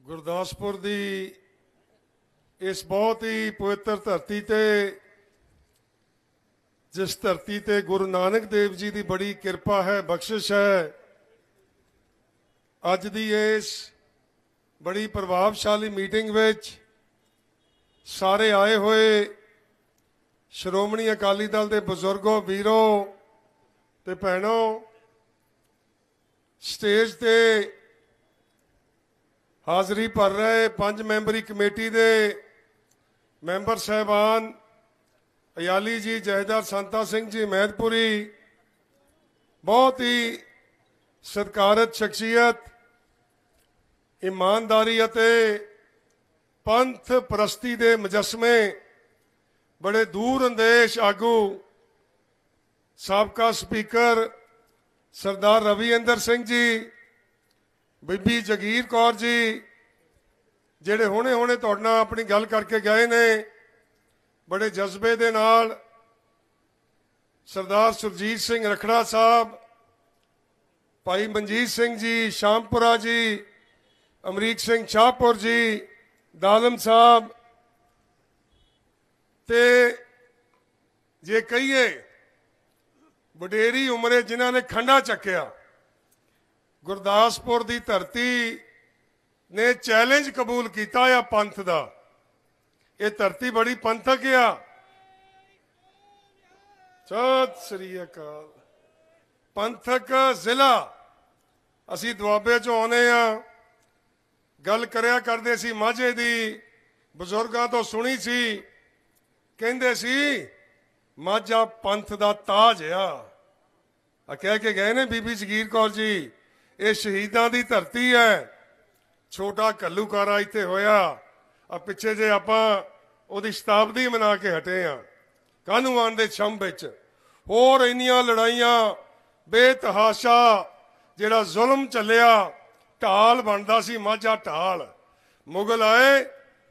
ਗੁਰਦਾਸਪੁਰ ਦੀ ਇਸ ਬਹੁਤ ਹੀ ਪਵਿੱਤਰ ਧਰਤੀ ਤੇ, ਜਿਸ ਧਰਤੀ ਤੇ ਗੁਰੂ ਨਾਨਕ ਦੇਵ ਜੀ ਦੀ ਬੜੀ ਕਿਰਪਾ ਹੈ, ਬਖਸ਼ਿਸ਼ ਹੈ, ਅੱਜ ਦੀ ਇਸ ਬੜੀ ਪ੍ਰਭਾਵਸ਼ਾਲੀ ਮੀਟਿੰਗ ਵਿੱਚ ਸਾਰੇ ਆਏ ਹੋਏ ਸ਼੍ਰੋਮਣੀ ਅਕਾਲੀ ਦਲ ਦੇ ਬਜ਼ੁਰਗੋ, ਵੀਰੋ ਤੇ ਭੈਣੋ, ਸਟੇਜ ਤੇ ਹਾਜ਼ਰੀ ਭਰ ਰਹੇ ਪੰਜ ਮੈਂਬਰੀ ਕਮੇਟੀ ਦੇ ਮੈਂਬਰ ਸਹਿਬਾਨ ਅਯਾਲੀ ਜੀ, ਜਹੇਦਾਰ ਸੰਤਾ ਸਿੰਘ ਜੀ, ਮਹਿਦਪੁਰੀ, ਬਹੁਤ ਹੀ ਸਤਿਕਾਰਤ ਸ਼ਖਸੀਅਤ, ਇਮਾਨਦਾਰੀ ਅਤੇ ਪੰਥ ਪ੍ਰਸਤੀ ਦੇ ਮੁਜਸਮੇ ਬੜੇ ਦੂਰ ਅੰਦੇਸ਼ ਆਗੂ ਸਾਬਕਾ ਸਪੀਕਰ ਸਰਦਾਰ ਰਵੀਂਦਰ ਸਿੰਘ ਜੀ ਬੀਬੀ ਜਗੀਰ ਕੌਰ ਜੀ, ਜਿਹੜੇ ਹੁਣੇ ਹੁਣੇ ਤੁਹਾਡੇ ਨਾਲ ਆਪਣੀ ਗੱਲ ਕਰਕੇ ਗਏ ਨੇ, ਬੜੇ ਜਜ਼ਬੇ ਦੇ ਨਾਲ ਸਰਦਾਰ ਸੁਰਜੀਤ ਸਿੰਘ ਰਖੜਾ ਸਾਹਿਬ, ਭਾਈ ਮਨਜੀਤ ਸਿੰਘ ਜੀ, ਸ਼ਾਮਪੁਰਾ ਜੀ, ਅਮਰੀਕ ਸਿੰਘ ਸ਼ਾਹਪੁਰ ਜੀ, ਦਾਲਮ ਸਾਹਿਬ ਤੇ ਜੇ ਕਹੀਏ, ਵਡੇਰੀ ਉਮਰੇ ਜਿਨ੍ਹਾਂ ਨੇ ਖੰਡਾ ਚੱਕਿਆ ਗੁਰਦਾਸਪੁਰ ਦੀ ਧਰਤੀ ਨੇ ਚੈਲੰਜ ਕਬੂਲ ਕੀਤਾ ਆ ਪੰਥ ਦਾ। ਇਹ ਧਰਤੀ ਬੜੀ ਪੰਥਕ ਆ। ਸਤਿ ਸ੍ਰੀ ਅਕਾਲ। ਪੰਥਕ ਜ਼ਿਲ੍ਹਾ। ਅਸੀਂ ਦੁਆਬੇ ਚੋਂ ਆਉਨੇ ਆ। ਗੱਲ ਕਰਿਆ ਕਰਦੇ ਸੀ ਮਾਝੇ ਦੀ। ਬਜ਼ੁਰਗਾਂ ਤੋਂ ਸੁਣੀ ਸੀ। ਕਹਿੰਦੇ ਸੀ, ਮਾਝਾ ਪੰਥ ਦਾ ਤਾਜ ਆ। ਆ ਕਹਿ ਕੇ ਗਏ ਨੇ ਬੀਬੀ ਜਗੀਰ ਕੌਰ ਜੀ। ਇਹ ਸ਼ਹੀਦਾਂ ਦੀ ਧਰਤੀ ਹੈ। ਛੋਟਾ ਕੱਲੂਕਾਰਾ ਇੱਥੇ ਹੋਇਆ। ਆ ਪਿੱਛੇ ਜੇ ਆਪਾਂ ਉਹਦੀ ਸ਼ਤਾਬਦੀ ਮਨਾ ਕੇ ਹਟੇ ਆ ਕਾਨੂੰਵਾਨ ਦੇ ਛੰਭ ਵਿੱਚ। ਹੋਰ ਇੰਨੀਆਂ ਲੜਾਈਆਂ, ਬੇਤਹਾਸ਼ਾ ਜਿਹੜਾ ਜ਼ੁਲਮ ਚੱਲਿਆ, ਢਾਲ ਬਣਦਾ ਸੀ, ਮਾਝਾ ਢਾਲ। ਮੁਗਲ ਆਏ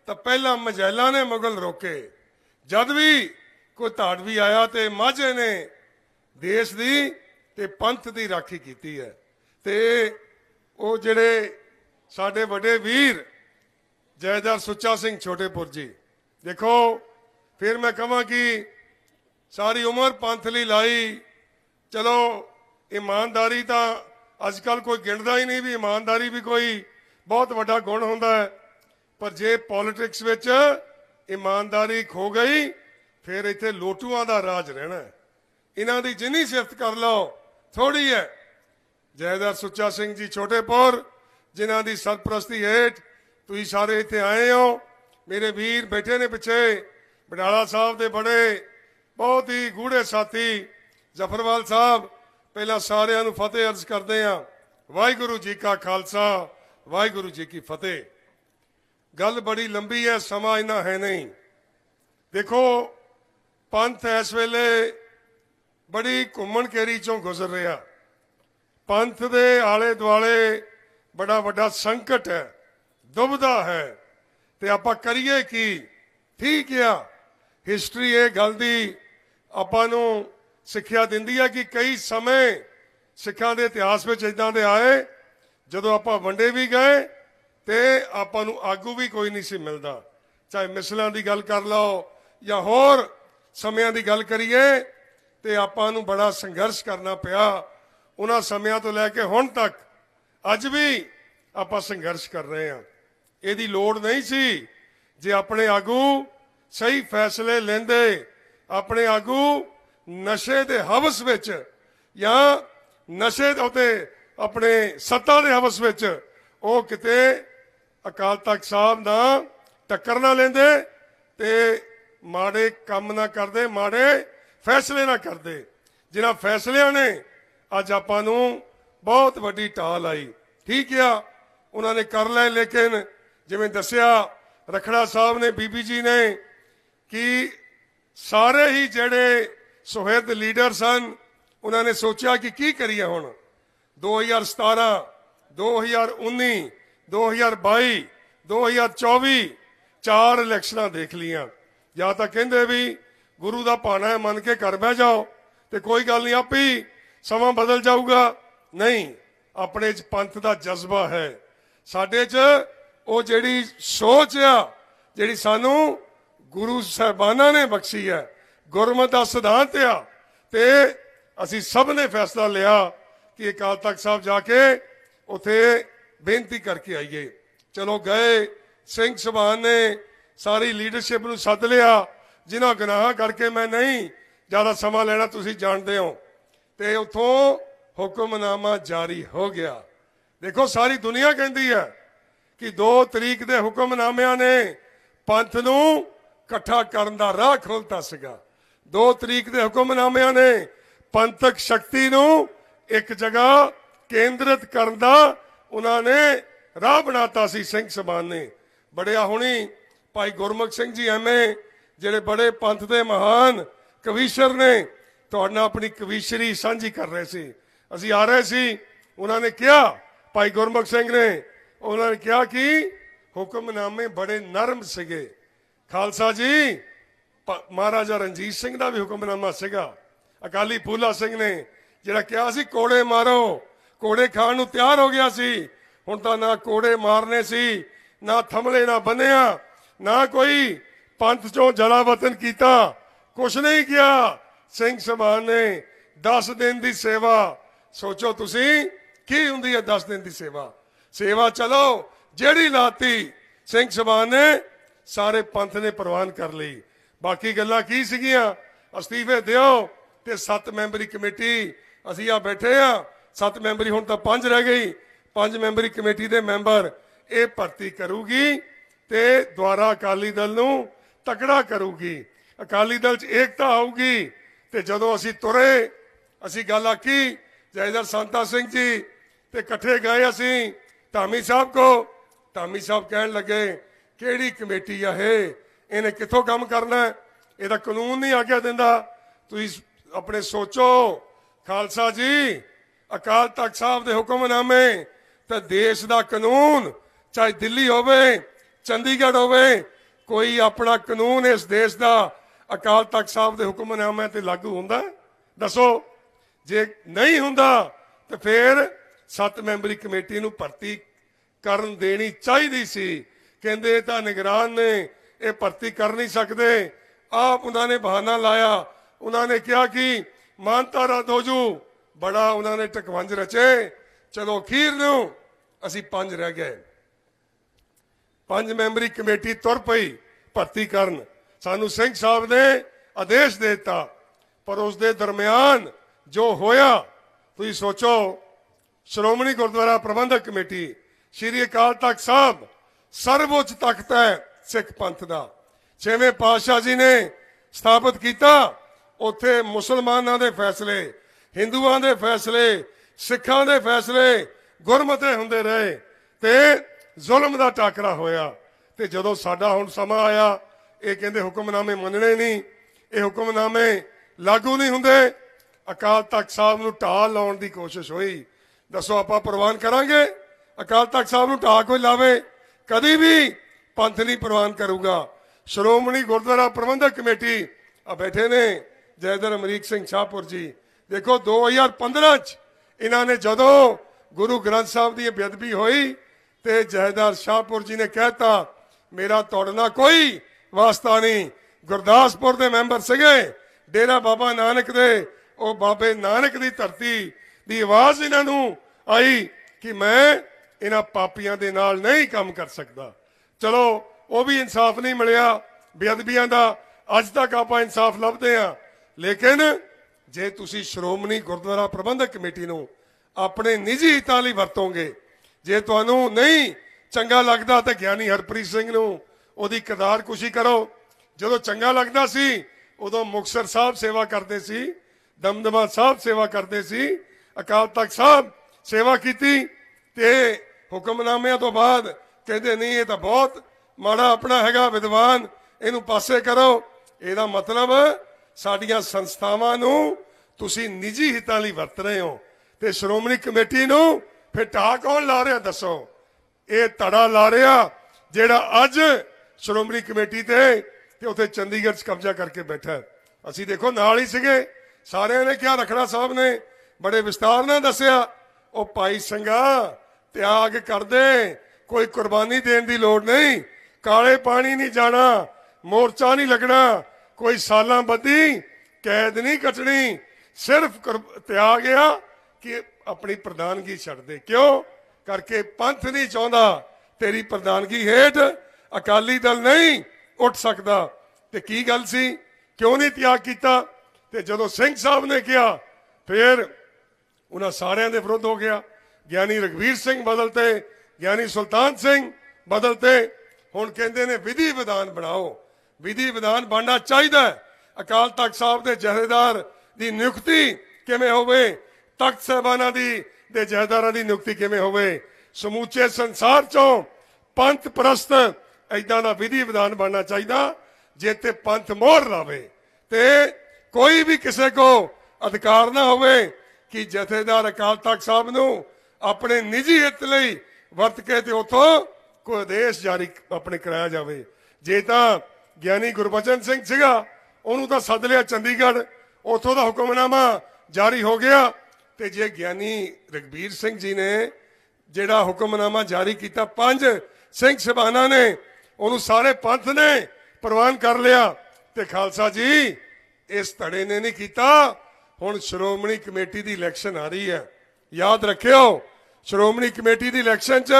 ਤਾਂ ਪਹਿਲਾਂ ਮਜੈਲਾਂ ਨੇ ਮੁਗਲ ਰੋਕੇ। ਜਦ ਵੀ ਕੋਈ ਧਾੜਵੀ ਆਇਆ ਤੇ ਮਾਝੇ ਨੇ ਦੇਸ਼ ਦੀ ਤੇ ਪੰਥ ਦੀ ਰਾਖੀ ਕੀਤੀ ਹੈ। ਤੇ ਉਹ ਜਿਹੜੇ ਸਾਡੇ ਵੱਡੇ ਵੀਰ ਜੈਦਾਰ ਸੁੱਚਾ ਸਿੰਘ ਛੋਟੇਪੁਰ ਜੀ, ਦੇਖੋ, ਫਿਰ ਮੈਂ ਕਹਾਂ ਕਿ ਸਾਰੀ ਉਮਰ ਪੰਥ ਲਈ ਲਾਈ ਚਲੋ, ਇਮਾਨਦਾਰੀ ਤਾਂ ਅੱਜ ਕੱਲ ਕੋਈ ਗਿਣਦਾ ਹੀ ਨਹੀਂ ਵੀ ਇਮਾਨਦਾਰੀ ਵੀ ਕੋਈ ਬਹੁਤ ਵੱਡਾ ਗੁਣ ਹੁੰਦਾ ਹੈ, ਪਰ ਜੇ ਪੋਲਿਟਿਕਸ ਵਿੱਚ ਇਮਾਨਦਾਰੀ ਖੋ ਗਈ, ਫਿਰ ਇੱਥੇ ਲੋਟੂਆਂ ਦਾ ਰਾਜ ਰਹਿਣਾ ਇਹਨਾਂ ਦੀ ਜਿੰਨੀ ਸਿਫਤ ਕਰ ਲਓ ਥੋੜੀ ਹੈ। ਜੈਦਾਰ ਸੁੱਚਾ ਸਿੰਘ ਜੀ ਛੋਟੇਪੁਰ ਜਿਨ੍ਹਾਂ ਦੀ ਸਰਪ੍ਰਸਤੀ ਹੇਠ ਤੁਸੀਂ ਸਾਰੇ ਇੱਥੇ ਆਏ ਹੋ। ਮੇਰੇ ਵੀਰ ਬੈਠੇ ਨੇ ਪਿੱਛੇ, ਬਡਾਲਾ ਸਾਹਿਬ ਦੇ ਬੜੇ, ਬਹੁਤ ਹੀ ਗੂੜੇ ਸਾਥੀ ਜ਼ਫਰਵਾਲ ਸਾਹਿਬ। ਪਹਿਲਾਂ ਸਾਰਿਆਂ ਨੂੰ ਫਤਿਹ ਅਰਜ਼ ਕਰਦੇ ਆ ਵਾਹਿਗੁਰੂ ਜੀ ਕਾ ਖਾਲਸਾ, ਵਾਹਿਗੁਰੂ ਜੀ ਕੀ ਫਤਿਹ। ਗੱਲ ਬੜੀ ਲੰਬੀ ਹੈ, ਸਮਾਂ ਇੰਨਾ ਹੈ ਨਹੀਂ। ਦੇਖੋ, ਪੰਥ ਇਸ ਵੇਲੇ ਬੜੀ ਘੁੰਮਣ ਕੇਰੀ ਚੋਂ ਗੁਜ਼ਰ ਰਿਹਾ। ਪੰਥ ਦੇ ਆਲੇ ਦੁਆਲੇ ਬੜਾ ਵੱਡਾ ਸੰਕਟ ਹੈ, ਦੁਬਦਾ ਹੈ ਤੇ ਆਪਾਂ ਕਰੀਏ ਕੀ? ਠੀਕ ਆ। ਹਿਸਟਰੀ ਇਹ ਗੱਲ ਦੀ ਆਪਾਂ ਨੂੰ ਸਿੱਖਿਆ ਦਿੰਦੀ ਹੈ ਕਿ ਕਈ ਸਮੇਂ ਸਿੱਖਾਂ ਦੇ ਇਤਿਹਾਸ ਵਿੱਚ ਇਦਾਂ ਦੇ ਆਏ, ਜਦੋਂ ਆਪਾਂ ਵੰਡੇ ਵੀ ਗਏ ਤੇ ਆਪਾਂ ਨੂੰ ਆਗੂ ਵੀ ਕੋਈ ਨਹੀਂ ਸੀ ਮਿਲਦਾ। ਚਾਹੇ ਮਿਸਲਾਂ ਦੀ ਗੱਲ ਕਰ ਲਓ ਜਾਂ ਹੋਰ ਸਮਿਆਂ ਦੀ ਗੱਲ ਕਰੀਏ ਤੇ ਆਪਾਂ ਨੂੰ ਬੜਾ ਸੰਘਰਸ਼ ਕਰਨਾ ਪਿਆ। ਉਹਨਾਂ ਸਮਿਆਂ ਤੋਂ ਲੈ ਕੇ ਹੁਣ ਤੱਕ ਅੱਜ ਵੀ ਆਪਾਂ ਸੰਘਰਸ਼ ਕਰ ਰਹੇ ਹਾਂ। ਇਹਦੀ ਲੋੜ ਨਹੀਂ ਸੀ ਜੇ ਆਪਣੇ ਆਗੂ ਸਹੀ ਫੈਸਲੇ ਲੈਂਦੇ, ਆਪਣੇ ਆਗੂ ਨਸ਼ੇ ਦੇ ਹਵਸ ਵਿੱਚ ਜਾਂ ਨਸ਼ੇ ਦੇ ਉਤੇ ਆਪਣੇ ਸੱਤਾ ਦੇ ਹਵਸ ਵਿੱਚ ਉਹ ਕਿਤੇ ਅਕਾਲ ਤਖਤ ਸਾਹਿਬ ਦਾ ਟੱਕਰ ਨਾ ਲੈਂਦੇ ਤੇ ਮਾੜੇ ਕੰਮ ਨਾ ਕਰਦੇ, ਮਾੜੇ ਫੈਸਲੇ ਨਾ ਕਰਦੇ। ਜਿਨ੍ਹਾਂ ਫੈਸਲਿਆਂ ਨੇ ਅੱਜ ਆਪਾਂ ਨੂੰ ਬਹੁਤ ਵੱਡੀ ਟਾਲ ਆਈ। ਠੀਕ ਆ? ਉਹਨਾਂ ਨੇ ਕਰ ਲਏ, ਲੇਕਿਨ ਜਿਵੇਂ ਦੱਸਿਆ, ਰਖੜਾ ਸਾਹਿਬ ਨੇ, ਬੀਬੀ ਜੀ ਨੇ ਕਿ ਸਾਰੇ ਹੀ ਜਿਹੜੇ ਸੁਹਿਰਦ ਲੀਡਰ ਸਨ, ਉਹਨਾਂ ਨੇ ਸੋਚਿਆ ਕਿ ਕੀ ਕਰੀਏ ਹੁਣ? 2017 2019 2022 2024 ਚਾਰ ਇਲੈਕਸ਼ਨਾਂ ਦੇਖ ਲੀਆਂ ਜਾਂ ਤਾਂ ਕਹਿੰਦੇ ਵੀ ਗੁਰੂ ਦਾ ਭਾਣਾ ਹੈ, ਮੰਨ ਕੇ ਘਰ ਬਹਿ ਜਾਓ ਤੇ ਕੋਈ ਗੱਲ ਨਹੀਂ, ਆਪੇ ਹੀ ਸਮਾਂ ਬਦਲ ਜਾਊਗਾ। ਨਹੀਂ, ਆਪਣੇ ਚ ਪੰਥ ਦਾ ਜਜ਼ਬਾ ਹੈ। ਸਾਡੇ ਚ ਉਹ ਜਿਹੜੀ ਸੋਚ ਆ, ਜਿਹੜੀ ਸਾਨੂੰ ਗੁਰੂ ਸਾਹਿਬਾਨਾਂ ਨੇ ਬਖਸ਼ੀ ਹੈ, ਗੁਰਮਤਿ ਦਾ ਸਿਧਾਂਤ ਆ, ਤੇ ਅਸੀਂ ਸਭ ਨੇ ਫੈਸਲਾ ਲਿਆ ਕਿ ਅਕਾਲ ਤਖਤ ਸਾਹਿਬ ਜਾ ਕੇ ਉਥੇ ਬੇਨਤੀ ਕਰਕੇ ਆਈਏ। ਚਲੋ ਗਏ, ਸਿੰਘ ਸਭਾਨ ਨੇ ਸਾਰੀ ਲੀਡਰਸ਼ਿਪ ਨੂੰ ਸੱਦ ਲਿਆ। ਜਿਨ੍ਹਾਂ ਗੁਨਾਹਾਂ ਕਰਕੇ ਮੈਂ ਨਹੀਂ ਜ਼ਿਆਦਾ ਸਮਾਂ ਲੈਣਾ ਤੁਸੀਂ ਜਾਣਦੇ ਹੋ। ਤੇ ਉਥੋਂ ਹੁਕਮਨਾਮਾ ਜਾਰੀ ਹੋ ਗਿਆ। ਦੇਖੋ, ਸਾਰੀ ਦੁਨੀਆ ਕਹਿੰਦੀ ਹੈ ਕਿ 2 ਤਰੀਕ ਦੇ ਹੁਕਮਨਾਮਿਆਂ ਨੇ ਪੰਥ ਨੂੰ ਇਕੱਠਾ ਕਰਨ ਦਾ ਰਾਹ ਖੋਲਤਾ ਸੀਗਾ। 2 ਤਰੀਕ ਦੇ ਹੁਕਮਨਾਮਿਆਂ ਨੇ ਪੰਥਕ ਸ਼ਕਤੀ ਨੂੰ ਇੱਕ ਜਗ੍ਹਾ ਕੇਂਦਰਿਤ ਕਰਨ ਦਾ ਉਹਨਾਂ ਨੇ ਰਾਹ ਬਣਾਤਾ ਸੀ ਸਿੰਘ ਸਭਾਨ ਨੇ। ਬੜਿਆ ਹੁਣੀ ਭਾਈ ਗੁਰਮੁਖ ਸਿੰਘ ਜੀ ਐਮਏ ਜਿਹੜੇ ਬੜੇ ਪੰਥ ਦੇ ਮਹਾਨ ਕਵੀਸ਼ਰ ਨੇ ਤੁਹਾਡੇ ਨਾਲ ਆਪਣੀ ਕਵੀਸ਼ਰੀ ਸਾਂਝੀ ਕਰ ਰਹੇ ਸੀ। ਅਸੀਂ ਆ ਰਹੇ ਸੀ, ਉਹਨਾਂ ਨੇ ਕਿਹਾ, ਭਾਈ ਗੁਰਮੁਖ ਸਿੰਘ ਨੇ, ਉਹਨਾਂ ਨੇ ਕਿਹਾ ਕਿ ਹੁਕਮਨਾਮੇ ਬੜੇ ਨਰਮ ਸੀਗੇ। ਖਾਲਸਾ ਜੀ ਮਹਾਰਾਜਾ ਰਣਜੀਤ ਸਿੰਘ ਦਾ ਵੀ ਹੁਕਮਨਾਮਾ ਸੀਗਾ। ਅਕਾਲੀ ਫੂਲਾ ਸਿੰਘ ਨੇ ਜਿਹੜਾ ਕਿਹਾ ਸੀ, ਕੋੜੇ ਮਾਰੋ, ਕੋੜੇ ਖਾਣ ਨੂੰ ਤਿਆਰ ਹੋ ਗਿਆ ਸੀ। ਹੁਣ ਤਾਂ ਨਾ ਕੋੜੇ ਮਾਰਨੇ ਸੀ, ਨਾ ਥਮਲੇ ਨਾ ਬੰਨਿਆ, ਨਾ ਕੋਈ ਪੰਥ ਚੋਂ ਜਲਾ ਵਤਨ ਕੀਤਾ। ਕੁਛ ਨਹੀਂ ਕਿਹਾ। ਸਿੰਘ ਸਭਾਨ ਨੇ 10 ਦਿਨ ਦੀ ਸੇਵਾ। ਸੋਚੋ ਤੁਸੀਂ, ਕੀ ਹੁੰਦੀ ਹੈ 10 ਦਿਨ ਦੀ ਸੇਵਾ? ਸੇਵਾ ਚਲੋ, ਜਿਹੜੀ ਲਾਤੀ ਸਿੰਘ ਸਭਾਨ ਨੇ, ਸਾਰੇ ਪੰਥ ਨੇ ਪ੍ਰਵਾਨ ਕਰ ਲਈ। ਬਾਕੀ ਗੱਲਾਂ ਕੀ ਸੀਗੀਆਂ? ਅਸਤੀਫੇ ਦਿਓ ਤੇ ਸੱਤ ਮੈਂਬਰੀ ਕਮੇਟੀ, ਅਸੀਂ ਆ ਬੈਠੇ ਆ ਸੱਤ ਮੈਂਬਰੀ ਹੁਣ ਤਾਂ ਪੰਜ ਰਹਿ ਗਈ। ਪੰਜ ਮੈਂਬਰੀ ਕਮੇਟੀ ਦੇ ਮੈਂਬਰ ਇਹ ਭਰਤੀ ਕਰੂਗੀ ਤੇ ਦੁਆਰਾ ਅਕਾਲੀ ਦਲ ਨੂੰ ਤਕੜਾ ਕਰੂਗੀ। ਅਕਾਲੀ ਦਲ 'ਚ ਏਕਤਾ ਆਊਗੀ। ਤੇ ਜਦੋਂ ਅਸੀਂ ਤੁਰੇ, ਅਸੀਂ ਗੱਲ ਆਖੀ, ਜੈਦਰ ਸੰਤਾ ਸਿੰਘ ਜੀ, ਤੇ ਇਕੱਠੇ ਗਏ ਅਸੀਂ ਧਾਮੀ ਸਾਹਿਬ ਕੋ ਧਾਮੀ ਸਾਹਿਬ ਕਹਿਣ ਲੱਗੇ, ਕਿਹੜੀ ਕਮੇਟੀ ਆ ਇਹ? ਇਹਨੇ ਕਿੱਥੋਂ ਕੰਮ ਕਰਨਾ ਇਹਦਾ ਕਾਨੂੰਨ ਨਹੀਂ ਆਗਿਆ ਦਿੰਦਾ। ਤੁਸੀਂ ਆਪਣੇ ਸੋਚੋ, ਖਾਲਸਾ ਜੀ, ਅਕਾਲ ਤਖਤ ਸਾਹਿਬ ਦੇ ਹੁਕਮਨਾਮੇ, ਤੇ ਦੇਸ਼ ਦਾ ਕਾਨੂੰਨ, ਚਾਹੇ ਦਿੱਲੀ ਹੋਵੇ, ਚੰਡੀਗੜ੍ਹ ਹੋਵੇ, ਕੋਈ ਆਪਣਾ ਕਾਨੂੰਨ ਇਸ ਦੇਸ਼ ਦਾ ਅਕਾਲ ਤਖਤ ਸਾਹਿਬ ਦੇ ਹੁਕਮਨਾਮੇ ਤੇ ਲਾਗੂ ਹੁੰਦਾ ਦੱਸੋ, ਜੇ ਨਹੀਂ ਹੁੰਦਾ, ਤੇ ਫਿਰ ਸੱਤ ਮੈਂਬਰੀ ਕਮੇਟੀ ਨੂੰ ਭਰਤੀ ਕਰਨ ਦੇਣੀ ਚਾਹੀਦੀ ਸੀ। ਕਹਿੰਦੇ ਤਾਂ ਨਿਗਰਾਨ ਨੇ ਇਹ ਭਰਤੀ ਕਰ ਨਹੀਂ ਸਕਦੇ। ਆਪ ਉਹਨਾਂ ਨੇ ਬਹਾਨਾ ਲਾਇਆ। ਉਹਨਾਂ ਨੇ ਕਿਹਾ ਕਿ ਮਾਨਤਾ ਰੱਦ ਹੋ ਜੂ। ਬੜਾ ਉਹਨਾਂ ਨੇ ਟਕਵੰਜ ਰਚੇ। ਚਲੋ ਅਖੀਰ ਨੂੰ ਅਸੀਂ ਪੰਜ ਰਹਿ ਗਏ। ਪੰਜ ਮੈਂਬਰੀ ਕਮੇਟੀ ਤੁਰ ਪਈ ਭਰਤੀ ਕਰਨ। ਸਾਨੂੰ ਸਿੰਘ ਸਾਹਿਬ ਨੇ ਆਦੇਸ਼ ਦੇ ਦਿੱਤਾ, ਪਰ ਉਸ ਦੇ ਦਰਮਿਆਨ ਜੋ ਹੋਇਆ, ਤੁਸੀਂ ਸੋਚੋ, ਸ਼੍ਰੋਮਣੀ ਗੁਰਦੁਆਰਾ ਪ੍ਰਬੰਧਕ ਕਮੇਟੀ, ਸ਼੍ਰੀ ਅਕਾਲ ਤਖਤ ਸਾਹਿਬ ਸਰਵਉੱਚ ਤਖਤ ਹੈ ਸਿੱਖ ਪੰਥ ਦਾ। ਛੇਵੇਂ ਪਾਤਸ਼ਾਹ ਜੀ ਨੇ ਸਥਾਪਿਤ ਕੀਤਾ, ਉੱਥੇ ਮੁਸਲਮਾਨਾਂ ਦੇ ਫੈਸਲੇ, ਹਿੰਦੂਆਂ ਦੇ ਫੈਸਲੇ, ਸਿੱਖਾਂ ਦੇ ਫੈਸਲੇ ਗੁਰਮਤੇ ਹੁੰਦੇ ਰਹੇ ਤੇ ਜ਼ੁਲਮ ਦਾ ਟਾਕਰਾ ਹੋਇਆ ਤੇ ਜਦੋਂ ਸਾਡਾ ਹੁਣ ਸਮਾਂ ਆਇਆ ਇਹ ਕਹਿੰਦੇ ਹੁਕਮਨਾਮੇ ਮੰਨਣੇ ਨਹੀਂ। ਇਹ ਹੁਕਮਨਾਮੇ ਲਾਗੂ ਨਹੀਂ ਹੁੰਦੇ। ਅਕਾਲ ਤਖਤ ਸਾਹਿਬ ਨੂੰ ਢਾਹ ਲਾਉਣ ਦੀ ਕੋਸ਼ਿਸ਼ ਹੋਈ। ਦੱਸੋ ਆਪਾਂ ਪ੍ਰਵਾਨ ਕਰਾਂਗੇ? ਅਕਾਲ ਤਖਤ ਸਾਹਿਬ ਨੂੰ ਢਾਹ ਕੋਈ ਲਾਵੇ? ਕਦੀ ਵੀ ਪੰਥ ਨਹੀਂ ਪ੍ਰਵਾਨ ਕਰੂਗਾ। ਸ਼੍ਰੋਮਣੀ ਗੁਰਦੁਆਰਾ ਪ੍ਰਬੰਧਕ ਕਮੇਟੀ ਆ ਬੈਠੇ ਨੇ ਜੈਦਰ ਅਮਰੀਕ ਸਿੰਘ ਸ਼ਾਹਪੁਰ ਜੀ। ਦੇਖੋ 2015 ਚ ਇਹਨਾਂ ਨੇ ਜਦੋਂ ਗੁਰੂ ਗ੍ਰੰਥ ਸਾਹਿਬ ਦੀ ਬੇਅਦਬੀ ਹੋਈ ਤੇ ਜੈਦਾਰ ਸ਼ਾਹਪੁਰ ਜੀ ਨੇ ਕਹਿਤਾ ਮੇਰਾ ਤੋੜਨਾ ਕੋਈ ਵਾਸਤਾ ਨਹੀਂ ਗੁਰਦਾਸਪੁਰ ਦੇ ਮੈਂਬਰ ਸੀਗੇ। ਡੇਰਾ ਬਾਬਾ ਨਾਨਕ ਦੇ। ਉਹ ਬਾਬੇ ਨਾਨਕ ਦੀ ਧਰਤੀ ਦੀ ਆਵਾਜ਼ ਇਹਨਾਂ ਨੂੰ ਆਈ ਕਿ ਮੈਂ ਇਹਨਾਂ ਪਾਪੀਆਂ ਦੇ ਨਾਲ ਨਹੀਂ ਕੰਮ ਕਰ ਸਕਦਾ। ਚਲੋ, ਉਹ ਵੀ ਇਨਸਾਫ ਨਹੀਂ ਮਿਲਿਆ। ਬੇਅਦਬੀਆਂ ਦਾ ਅੱਜ ਤੱਕ ਆਪਾਂ ਇਨਸਾਫ ਲੱਭਦੇ ਆ ਲੇਕਿਨ ਜੇ ਤੁਸੀਂ ਸ਼੍ਰੋਮਣੀ ਗੁਰਦੁਆਰਾ ਪ੍ਰਬੰਧਕ ਕਮੇਟੀ ਨੂੰ ਆਪਣੇ ਨਿੱਜੀ ਹਿੱਤਾਂ ਲਈ ਵਰਤੋਗੇ, ਜੇ ਤੁਹਾਨੂੰ ਨਹੀਂ ਚੰਗਾ ਲੱਗਦਾ ਤਾਂ ਗਿਆਨੀ ਹਰਪ੍ਰੀਤ ਸਿੰਘ ਨੂੰ ਉਹਦੀ ਕਦਾਰ ਕੁਸ਼ੀ ਕਰੋ। ਜਦੋਂ ਚੰਗਾ ਲੱਗਦਾ ਸੀ, ਉਦੋਂ ਮੁਕਤਸਰ ਸਾਹਿਬ ਸੇਵਾ ਕਰਦੇ ਸੀ, ਦਮਦਮਾ ਸਾਹਿਬ ਸੇਵਾ ਕਰਦੇ ਸੀ, ਅਕਾਲ ਤਖਤ ਸਾਹਿਬ ਸੇਵਾ ਕੀਤੀ ਤੇ ਹੁਕਮਨਾਮਿਆਂ ਤੋਂ ਬਾਅਦ ਕਹਿੰਦੇ, ਨਹੀਂ, ਇਹ ਤਾਂ ਬਹੁਤ ਮਾੜਾ ਆਪਣਾ ਹੈਗਾ ਵਿਦਵਾਨ, ਇਹਨੂੰ ਪਾਸੇ ਕਰੋ। ਇਹਦਾ ਮਤਲਬ ਸਾਡੀਆਂ ਸੰਸਥਾਵਾਂ ਨੂੰ ਤੁਸੀਂ ਨਿੱਜੀ ਹਿੱਤਾਂ ਲਈ ਵਰਤ ਰਹੇ ਹੋ ਤੇ ਸ਼੍ਰੋਮਣੀ ਕਮੇਟੀ ਨੂੰ ਫਿਰ ਢਾਹ ਕੌਣ ਲਾ ਰਿਹਾ ਦੱਸੋ? ਇਹ ਧੜਾ ਲਾ ਰਿਹਾ ਜਿਹੜਾ ਅੱਜ ਸ਼੍ਰੋਮਣੀ ਕਮੇਟੀ ਤੇ ਤੇ ਉਥੇ ਚੰਡੀਗੜ੍ਹ 'ਚ ਕਬਜ਼ਾ ਕਰਕੇ ਬੈਠਾ ਅਸੀਂ ਦੇਖੋ, ਨਾਲ ਹੀ ਸੀਗੇ। ਸਾਰਿਆਂ ਨੇ ਕਿਹਾ, ਰਖੜਾ ਸਾਹਿਬ ਨੇ ਬੜੇ ਵਿਸਤਾਰ ਨਾਲ ਦੱਸਿਆ, ਉਹ ਭਾਈ ਸੰਗਾ ਤਿਆਗ ਕਰਦੇ, ਕੋਈ ਕੁਰਬਾਨੀ ਦੇਣ ਦੀ ਲੋੜ ਨਹੀਂ। ਕਾਲੇ ਪਾਣੀ ਨਹੀਂ ਜਾਣਾ, ਮੋਰਚਾ ਨਹੀਂ ਲੱਗਣਾ, ਕੋਈ ਸਾਲਾਂ ਬੱਧੀ ਕੈਦ ਨਹੀਂ ਕੱਟਣੀ। ਸਿਰਫ ਤਿਆਗ ਗਿਆ ਕਿ ਆਪਣੀ ਪ੍ਰਧਾਨਗੀ ਛੱਡ ਦੇ। ਕਿਉਂ? ਕਰਕੇ ਪੰਥ ਨਹੀਂ ਚਾਹੁੰਦਾ। ਤੇਰੀ ਪ੍ਰਧਾਨਗੀ ਹੇਠ ਅਕਾਲੀ ਦਲ ਨਹੀਂ ਉੱਠ ਸਕਦਾ। ਤੇ ਕੀ ਗੱਲ ਸੀ? ਕਿਉਂ ਨਹੀਂ ਤਿਆਗ ਕੀਤਾ? ਤੇ ਜਦੋਂ ਸਿੰਘ ਸਾਹਿਬ ਨੇ ਕਿਹਾ, ਫਿਰ ਉਹਨਾਂ ਸਾਰਿਆਂ ਦੇ ਵਿਰੁੱਧ ਹੋ ਗਿਆ। ਗਿਆਨੀ ਰਗਵੀਰ ਸਿੰਘ ਬਦਲਤੇ ਗਿਆਨੀ ਸੁਲਤਾਨ ਸਿੰਘ ਬਦਲਤੇ ਹੁਣ ਕਹਿੰਦੇ ਨੇ, ਵਿਧੀ ਵਿਧਾਨ ਬਣਾਓ। ਵਿਧੀ ਵਿਧਾਨ ਬਣਨਾ ਚਾਹੀਦਾ ਹੈ। ਅਕਾਲ ਤਖਤ ਸਾਹਿਬ ਦੇ ਜਥੇਦਾਰ ਦੀ ਨਿਯੁਕਤੀ ਕਿਵੇਂ ਹੋਵੇ? ਤਖਤ ਸਾਹਿਬਾਨਾਂ ਦੀ ਦੇ ਜਥੇਦਾਰਾਂ ਦੀ ਨਿਯੁਕਤੀ ਕਿਵੇਂ ਹੋਵੇ? ਸਮੂਚੇ ਸੰਸਾਰ ਚੋਂ ਪੰਥ ਪ੍ਰਸਤ ਐਦਾਂ ਦਾ ਵਿਧੀ ਵਿਧਾਨ ਬਣਨਾ ਚਾਹੀਦਾ ਜੇ ਤੇ ਪੰਥ ਮੋਹਰ ਲਾਵੇ ਤੇ ਕੋਈ ਵੀ ਕਿਸੇ ਕੋ ਅਧਿਕਾਰ ਨਾ ਹੋਵੇ ਕਿ ਜਥੇਦਾਰ ਅਕਾਲ ਤਖਤ ਸਾਹਿਬ ਨੂੰ ਆਪਣੇ ਨਿੱਜੀ ਹਿੱਤ ਲਈ ਵਰਤ ਕੇ ਤੇ ਉਥੋਂ ਕੋਈ ਆਦੇਸ਼ ਜਾਰੀ ਆਪਣੇ ਕਰਾਇਆ ਜਾਵੇ। ਜੇ ਤਾਂ ਗਿਆਨੀ ਗੁਰਬਚਨ ਸਿੰਘ ਸੀਗਾ, ਉਹਨੂੰ ਤਾਂ ਸੱਦ ਲਿਆ ਚੰਡੀਗੜ੍ਹ, ਉਥੋਂ ਦਾ ਹੁਕਮਨਾਮਾ ਜਾਰੀ ਹੋ ਗਿਆ ਤੇ ਜੇ ਗਿਆਨੀ ਰਗਬੀਰ ਸਿੰਘ ਜੀ ਨੇ ਜਿਹੜਾ ਹੁਕਮਨਾਮਾ ਜਾਰੀ ਕੀਤਾ, ਪੰਜ ਸਿੰਘ ਸਭਾਨਾ ਨੇ ਉਹਨੂੰ ਸਾਰੇ ਪੰਥ ਨੇ ਪ੍ਰਵਾਨ ਕਰ ਲਿਆ। ਤੇ ਖਾਲਸਾ ਜੀ, ਇਸ ਧੜੇ ਨੇ ਨਹੀਂ ਕੀਤਾ। ਹੁਣ ਸ਼੍ਰੋਮਣੀ ਕਮੇਟੀ ਦੀ ਇਲੈਕਸ਼ਨ ਆ ਰਹੀ ਹੈ। ਯਾਦ ਰੱਖਿਓ, ਸ਼੍ਰੋਮਣੀ ਕਮੇਟੀ ਦੀ ਇਲੈਕਸ਼ਨ 'ਚ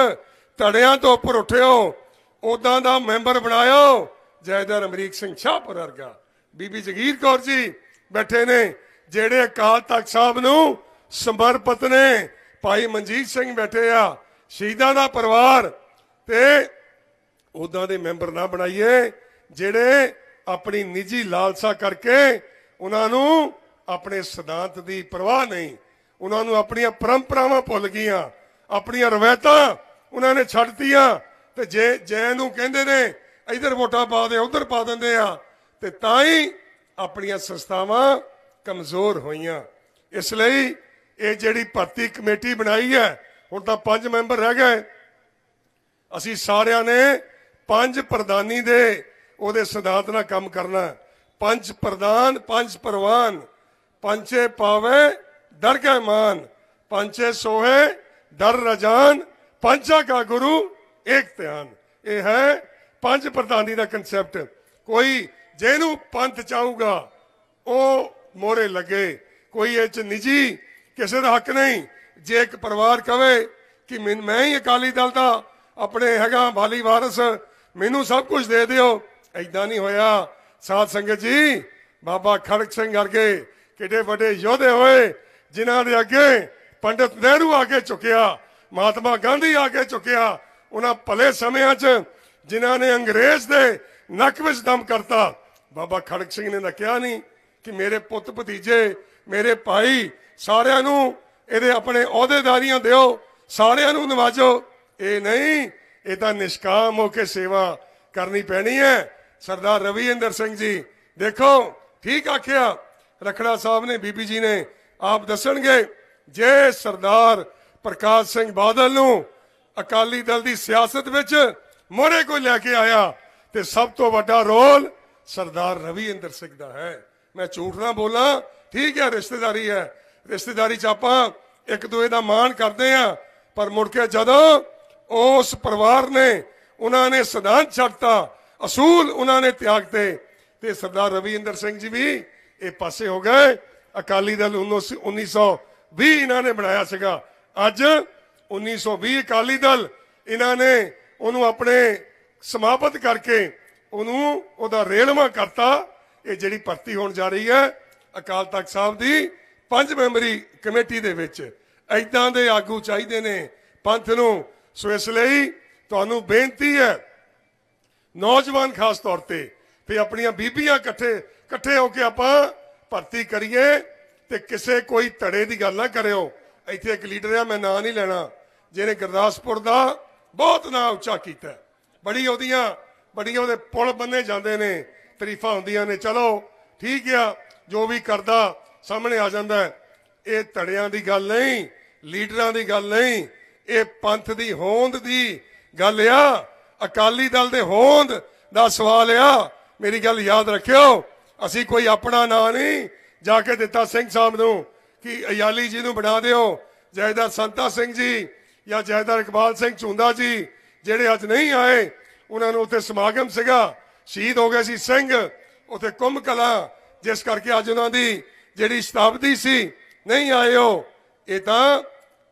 ਧੜਿਆਂ ਤੋਂ ਉੱਪਰ ਉੱਠਿਓ ਉਦਾਂ ਦਾ ਮੈਂਬਰ ਬਣਾਇਓ। ਜੈਦਰ ਅਮਰੀਕ ਸਿੰਘ ਸ਼ਾਹਪੁਰ ਵਰਗਾ। ਬੀਬੀ ਜਗੀਰ ਕੌਰ ਜੀ ਬੈਠੇ ਨੇ, ਜਿਹੜੇ ਅਕਾਲ ਤਖਤ ਸਾਹਿਬ ਨੂੰ ਸਮਰਪਿਤ ਨੇ। ਭਾਈ ਮਨਜੀਤ ਸਿੰਘ ਬੈਠੇ ਆ, ਸ਼ਹੀਦਾਂ ਦਾ ਪਰਿਵਾਰ ਤੇ ਉਦਾਂ ਦੇ ਮੈਂਬਰ ਨਾ ਬਣਾਈਏ, ਜਿਹੜੇ ਆਪਣੀ ਨਿੱਜੀ ਲਾਲਸਾ ਕਰਕੇ ਉਹਨਾਂ ਨੂੰ ਆਪਣੇ ਸਿਧਾਂਤ ਦੀ ਪਰਵਾਹ ਨਹੀਂ। ਉਹਨਾਂ ਨੂੰ ਆਪਣੀਆਂ ਪਰੰਪਰਾਵਾਂ ਭੁੱਲ ਗਈਆਂ, ਆਪਣੀਆਂ ਰਵਾਇਤਾਂ ਉਹਨਾਂ ਨੇ ਛੱਡਤੀਆਂ ਤੇ ਜੇ ਜੈ ਨੂੰ ਕਹਿੰਦੇ ਨੇ, ਇਧਰ ਵੋਟਾਂ ਪਾ ਦੇ, ਉਧਰ ਪਾ ਦਿੰਦੇ ਆ, ਤੇ ਤਾਂ ਹੀ ਆਪਣੀਆਂ ਸੰਸਥਾਵਾਂ ਕਮਜ਼ੋਰ ਹੋਈਆਂ। ਇਸ ਲਈ ਇਹ ਜਿਹੜੀ ਭਰਤੀ ਕਮੇਟੀ ਬਣਾਈ ਹੈ, ਹੁਣ ਤਾਂ ਪੰਜ ਮੈਂਬਰ ਰਹਿ ਗਏ। ਅਸੀਂ ਸਾਰਿਆਂ ਨੇ ਪੰਜ ਪ੍ਰਧਾਨੀ ਦੇ ਉਹਦੇ ਸਿਧਾਂਤ ਨਾਲ ਕੰਮ ਕਰਨਾ। ਪੰਜ ਪ੍ਰਧਾਨ, ਪੰਜ ਪ੍ਰਵਾਨ ਪੰਚੇ ਪਾਵੇ ਦਰਗਹਿ ਮਾਨ ਪੰਚੇ ਸੋਹੇ ਦਰ ਰਜਾਨ ਪੰਚਾ ਕਾ ਗੁਰੂ, ਏਕ ਧਿਆਨ। ਇਹ ਹੈ ਪੰਜ ਪ੍ਰਧਾਨੀ ਦਾ ਕਨਸੈਪਟ ਕੋਈ ਜਿਹਨੂੰ ਪੰਥ ਚਾਹੂਗਾ, ਉਹ ਮੋਰੇ ਲੱਗੇ। ਕੋਈ ਇਹ ਚ ਨਿੱਜੀ, ਕਿਸੇ ਦਾ ਹੱਕ ਨਹੀਂ। ਜੇ ਇੱਕ ਪਰਿਵਾਰ ਕਵੇ ਕਿ ਮੈਨ- ਮੈਂ ਹੀ ਅਕਾਲੀ ਦਲ ਦਾ, ਆਪਣੇ ਹੈਗਾ ਬਾਲੀ ਵਾਰਸ ਮੈਨੂੰ ਸਭ ਕੁਝ ਦੇ ਦਿਓ। ਐਦਾਂ ਨਹੀਂ ਹੋਇਆ। ਸਾਧ ਸੰਗਤ ਜੀ, ਬਾਬਾ ਖੜਕ ਸਿੰਘ ਵਰਗੇ ਕਿੱਡੇ ਵੱਡੇ ਯੋਧੇ ਹੋਏ, ਜਿਨ੍ਹਾਂ ਦੇ ਅੱਗੇ ਪੰਡਿਤ ਨਹਿਰੂ ਆ ਕੇ ਝੁਕਿਆ, ਮਹਾਤਮਾ ਗਾਂਧੀ ਆ ਕੇ ਝੁਕਿਆ, ਉਹਨਾਂ ਭਲੇ ਸਮਿਆਂ 'ਚ ਜਿਨ੍ਹਾਂ ਨੇ ਅੰਗਰੇਜ਼ ਦੇ ਨੱਕ ਵਿੱਚ ਦਮ ਕਰਤਾ। ਬਾਬਾ ਖੜਕ ਸਿੰਘ ਨੇ ਤਾਂ ਕਿਹਾ ਨਹੀਂ ਕਿ ਮੇਰੇ ਪੁੱਤ ਭਤੀਜੇ, ਮੇਰੇ ਭਾਈ ਸਾਰਿਆਂ ਨੂੰ ਇਹਦੇ ਆਪਣੇ ਅਹੁਦੇਦਾਰੀਆਂ ਦਿਓ, ਸਾਰਿਆਂ ਨੂੰ ਨਵਾਜੋ। ਇਹ ਨਹੀਂ ਇਹ ਤਾਂ ਨਿਸ਼ਕਾਮ ਹੋ ਕੇ ਸੇਵਾ ਕਰਨੀ ਪੈਣੀ ਹੈ। ਸਰਦਾਰ ਰਵੀਂਦਰ ਸਿੰਘ ਜੀ, ਦੇਖੋ, ਠੀਕ ਆਖਿਆ। ਰਖੜਾ ਸਾਹਿਬ ਨੇ, ਬੀਬੀ ਜੀ ਨੇ ਆਪ ਦੱਸਣਗੇ, ਜੇ ਸਰਦਾਰ ਪ੍ਰਕਾਸ਼ ਸਿੰਘ ਬਾਦਲ ਨੂੰ ਅਕਾਲੀ ਦਲ ਦੀ ਸਿਆਸਤ ਵਿੱਚ ਮੋਰੇ ਕੋਈ ਲੈ ਕੇ ਆਇਆ, ਤੇ ਸਭ ਤੋਂ ਵੱਡਾ ਰੋਲ ਸਰਦਾਰ ਰਵੀਂਦਰ ਸਿੰਘ ਦਾ ਹੈ। ਮੈਂ ਝੂਠ ਨਾ ਬੋਲਾਂ, ਠੀਕ ਹੈ, ਰਿਸ਼ਤੇਦਾਰੀ ਹੈ। ਰਿਸ਼ਤੇਦਾਰੀ ਚ ਆਪਾਂ ਇੱਕ ਦੂਏ ਦਾ ਮਾਣ ਕਰਦੇ ਆ ਪਰ ਮੁੜ ਕੇ ਜਦੋਂ ਉਸ ਪਰਿਵਾਰ ਨੇ, ਉਹਨਾਂ ਨੇ ਸਿਧਾਂਤ ਛੱਡਤਾ, ਅਸੂਲ ਉਹਨਾਂ ਨੇ ਤਿਆਗਤੇ ਤੇ। ਸਰਦਾਰ ਰਵਿੰਦਰ ਸਿੰਘ ਜੀ ਵੀ ਇਹ ਪਾਸੇ ਹੋ ਗਏ। ਅਕਾਲੀ ਦਲ 1920 ਇਹਨਾਂ ਨੇ ਬਣਾਇਆ ਸੀਗਾ। ਅੱਜ 1920 ਅਕਾਲੀ ਦਲ ਇਹਨਾਂ ਨੇ ਉਹਨੂੰ ਆਪਣੇ ਸਮਾਪਤ ਕਰਕੇ ਉਹਨੂੰ ਉਹਦਾ ਰੇਲਵਾ ਕਰਤਾ। ਇਹ ਜਿਹੜੀ ਭਰਤੀ ਹੋਣ ਜਾ ਰਹੀ ਹੈ ਅਕਾਲ ਤਖਤ ਸਾਹਿਬ ਦੀ ਪੰਜ ਮੈਂਬਰੀ ਕਮੇਟੀ ਦੇ ਵਿੱਚ। ਐਦਾਂ ਦੇ ਆਗੂ ਚਾਹੀਦੇ ਨੇ। ਪੰਥ ਨੂੰ ਸੋ ਇਸ ਲਈ ਤੁਹਾਨੂੰ ਬੇਨਤੀ ਹੈ, ਨੌਜਵਾਨ ਖਾਸ ਤੌਰ ਤੇ, ਵੀ ਆਪਣੀਆਂ ਬੀਬੀਆਂ ਇਕੱਠੇ ਇਕੱਠੇ ਹੋ ਕੇ ਆਪਾਂ ਭਰਤੀ ਕਰੀਏ ਤੇ ਕਿਸੇ ਕੋਈ ਧੜੇ ਦੀ ਗੱਲ ਨਾ ਕਰਿਓ। ਇੱਥੇ ਇੱਕ ਲੀਡਰ ਆ, ਮੈਂ ਨਾਂ ਨਹੀਂ ਲੈਣਾ, ਜਿਹਨੇ ਗੁਰਦਾਸਪੁਰ ਦਾ ਬਹੁਤ ਨਾਂ ਉੱਚਾ ਕੀਤਾ। ਬੜੀ ਉਹਦੀਆਂ ਬੜੀਆਂ ਉਹਦੇ ਪੁਲ ਬੰਨੇ ਜਾਂਦੇ ਨੇ, ਤਾਰੀਫਾਂ ਹੁੰਦੀਆਂ ਨੇ। ਚਲੋ, ਠੀਕ ਆ, ਜੋ ਵੀ ਕਰਦਾ, ਸਾਹਮਣੇ ਆ ਜਾਂਦਾ। ਇਹ ਧੜਿਆਂ ਦੀ ਗੱਲ ਨਹੀਂ, ਲੀਡਰਾਂ ਦੀ ਗੱਲ ਨਹੀਂ। ਇਹ ਪੰਥ ਦੀ ਹੋਂਦ ਦੀ ਗੱਲ ਆ। ਅਕਾਲੀ ਦਲ ਦੇ ਹੋਂਦ ਦਾ ਸਵਾਲ ਆ। ਮੇਰੀ ਗੱਲ ਯਾਦ ਰੱਖਿਓ, ਅਸੀਂ ਕੋਈ ਆਪਣਾ ਨਾਂ ਨਹੀਂ ਜਾ ਕੇ ਦਿੱਤਾ ਸਿੰਘ ਸਾਹਿਬ ਨੂੰ ਕਿ ਅਯਾਲੀ ਜੀ ਨੂੰ ਬਣਾ ਦਿਓ। ਜੈਦਾਰ ਸੰਤਾ ਸਿੰਘ ਜੀ ਜਾਂ ਜੈਦਾਰ ਇਕਬਾਲ ਸਿੰਘ ਝੁੰਦਾ ਜੀ ਜਿਹੜੇ ਅੱਜ ਨਹੀਂ ਆਏ, ਉਹਨਾਂ ਨੂੰ ਉੱਥੇ ਸਮਾਗਮ ਸੀਗਾ। ਸ਼ਹੀਦ ਹੋ ਗਏ ਸੀ ਸਿੰਘ, ਉੱਥੇ ਕੁੰਭ ਕਲਾ, ਜਿਸ ਕਰਕੇ ਅੱਜ ਉਹਨਾਂ ਦੀ ਜਿਹੜੀ ਸ਼ਤਾਬਦੀ ਸੀ, ਨਹੀਂ ਆਏ ਉਹ। ਇਹ ਤਾਂ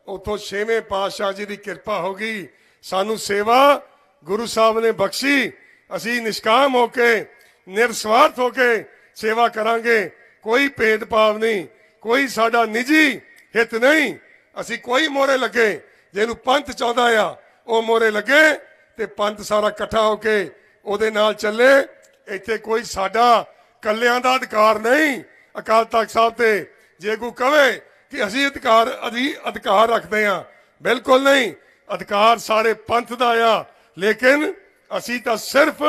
ਉਥੋਂ ਛੇਵੇਂ ਪਾਤਸ਼ਾਹ ਜੀ ਦੀ ਕਿਰਪਾ ਹੋ ਗਈ। ਸਾਨੂੰ ਸੇਵਾ ਗੁਰੂ ਸਾਹਿਬ ਨੇ ਬਖਸ਼ੀ। ਅਸੀਂ ਨਿਸ਼ਕਾਮ ਹੋ ਕੇ, ਨਿਰਸਵਾਰਥ ਹੋ ਕੇ ਸੇਵਾ ਕਰਾਂਗੇ। ਕੋਈ ਭੇਦਭਾਵ ਨਹੀਂ, ਕੋਈ ਸਾਡਾ ਨਿੱਜੀ ਹਿੱਤ ਨਹੀਂ। ਅਸੀਂ ਕੋਈ ਮੋਰੇ ਲੱਗੇ, ਜਿਹਨੂੰ ਪੰਥ ਚਾਹੁੰਦਾ ਆ, ਉਹ ਮੋਰੇ ਲੱਗੇ ਤੇ ਪੰਥ ਸਾਰਾ ਇਕੱਠਾ ਹੋ ਕੇ ਉਹਦੇ ਨਾਲ ਚੱਲੇ। ਇੱਥੇ ਕੋਈ ਸਾਡਾ ਕੱਲਿਆਂ ਦਾ ਅਧਿਕਾਰ ਨਹੀਂ। ਅਕਾਲ ਤਖਤ ਸਾਹਿਬ ਤੇ ਜੇ ਕੋਈ ਕਵੇ ਕਿ ਅਸੀਂ ਅਧਿਕਾਰ ਅਸੀਂ ਅਧਿਕਾਰ ਰੱਖਦੇ ਹਾਂ। ਬਿਲਕੁਲ ਨਹੀਂ। ਅਧਿਕਾਰ ਸਾਰੇ ਪੰਥ ਦਾ ਆ। ਲੇਕਿਨ ਅਸੀਂ ਤਾਂ ਸਿਰਫ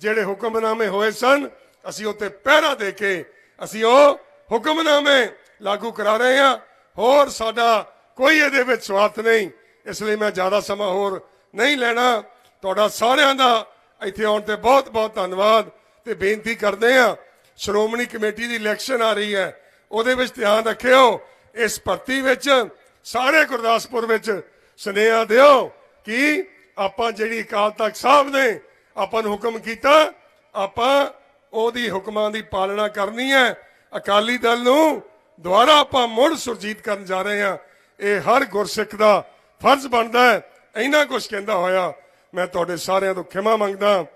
ਜਿਹੜੇ ਹੁਕਮਨਾਮੇ ਹੋਏ ਸਨ, ਅਸੀਂ ਉੱਤੇ ਪਹਿਰਾ ਦੇ ਕੇ ਅਸੀਂ ਉਹ ਹੁਕਮਨਾਮੇ ਲਾਗੂ ਕਰਾ ਰਹੇ ਹਾਂ। ਹੋਰ ਸਾਡਾ ਕੋਈ ਇਹਦੇ ਵਿੱਚ ਸਵਾਰਥ ਨਹੀਂ। ਇਸ ਲਈ ਮੈਂ ਜ਼ਿਆਦਾ ਸਮਾਂ ਹੋਰ ਨਹੀਂ ਲੈਣਾ। ਤੁਹਾਡਾ ਸਾਰਿਆਂ ਦਾ ਇੱਥੇ ਆਉਣ ਤੇ ਬਹੁਤ ਬਹੁਤ ਧੰਨਵਾਦ ਤੇ ਬੇਨਤੀ ਕਰਦੇ ਹਾਂ। ਸ਼੍ਰੋਮਣੀ ਕਮੇਟੀ ਦੀ ਇਲੈਕਸ਼ਨ ਆ ਰਹੀ ਹੈ। ਉਹਦੇ ਵਿੱਚ ਧਿਆਨ ਰੱਖਿਓ। ਇਸ ਭਰਤੀ ਵਿੱਚ ਸਾਰੇ ਗੁਰਦਾਸਪੁਰ ਵਿੱਚ ਸੁਨੇਹਾ ਦਿਓ ਕਿ ਆਪਾਂ ਜਿਹੜੀ ਅਕਾਲ ਤਖਤ ਸਾਹਿਬ ਨੇ ਆਪਾਂ ਨੂੰ ਹੁਕਮ ਕੀਤਾ, ਆਪਾਂ ਉਹਦੀ ਹੁਕਮਾਂ ਦੀ ਪਾਲਣਾ ਕਰਨੀ ਹੈ। ਅਕਾਲੀ ਦਲ ਨੂੰ ਦੁਬਾਰਾ ਆਪਾਂ ਮੁੜ ਸੁਰਜੀਤ ਕਰਨ ਜਾ ਰਹੇ ਹਾਂ। ਇਹ ਹਰ ਗੁਰਸਿੱਖ ਦਾ ਫਰਜ਼ ਬਣਦਾ ਹੈ। ਇੰਨਾ ਕੁਝ ਕਹਿੰਦਾ ਹੋਇਆ। ਮੈਂ ਤੁਹਾਡੇ ਸਾਰਿਆਂ ਤੋਂ ਖਿਮਾ ਮੰਗਦਾ